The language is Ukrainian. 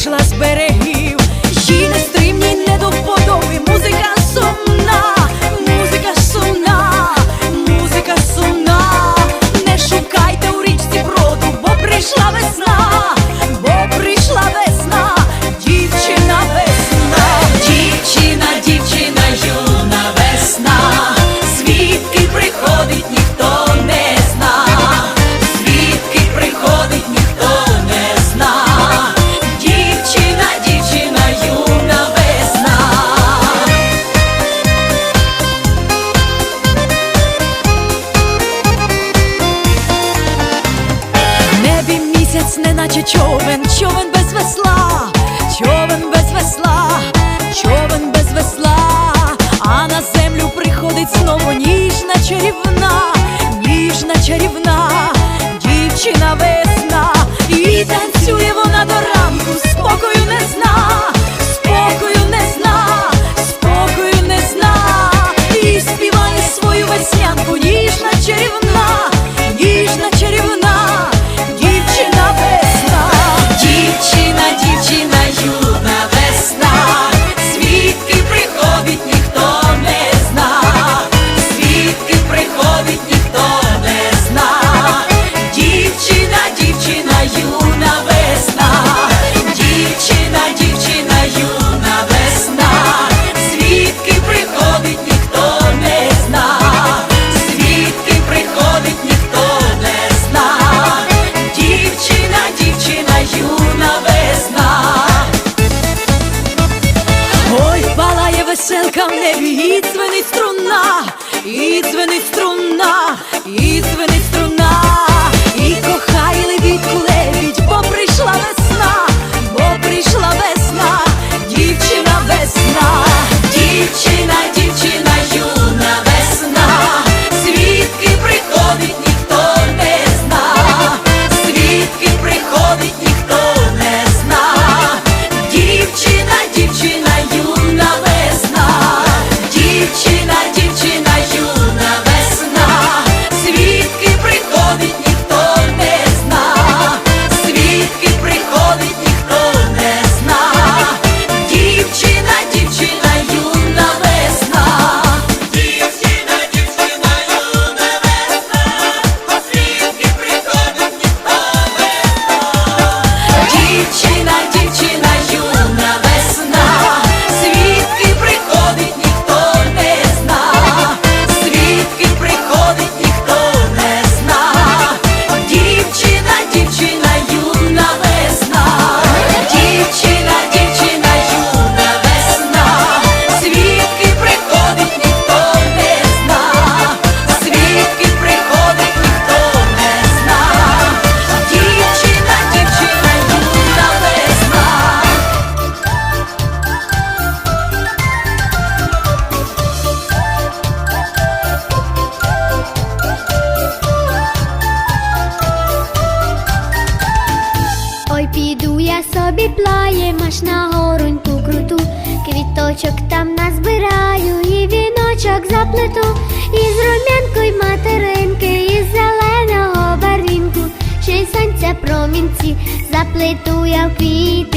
Вийшла з берега. наче човен, човен без весла, човен без весла, човен без весла, а на землю приходить знову ніжна чарівна, ніжна чарівна, дівчина весна, і танцює вона до ранку, спокою не знає. теплає, маш на горуньку круту, квіточок там назбираю, і віночок заплету, із рум'янку й материнки, із зеленого барвінку, ще й сонця промінці заплету я в квіт.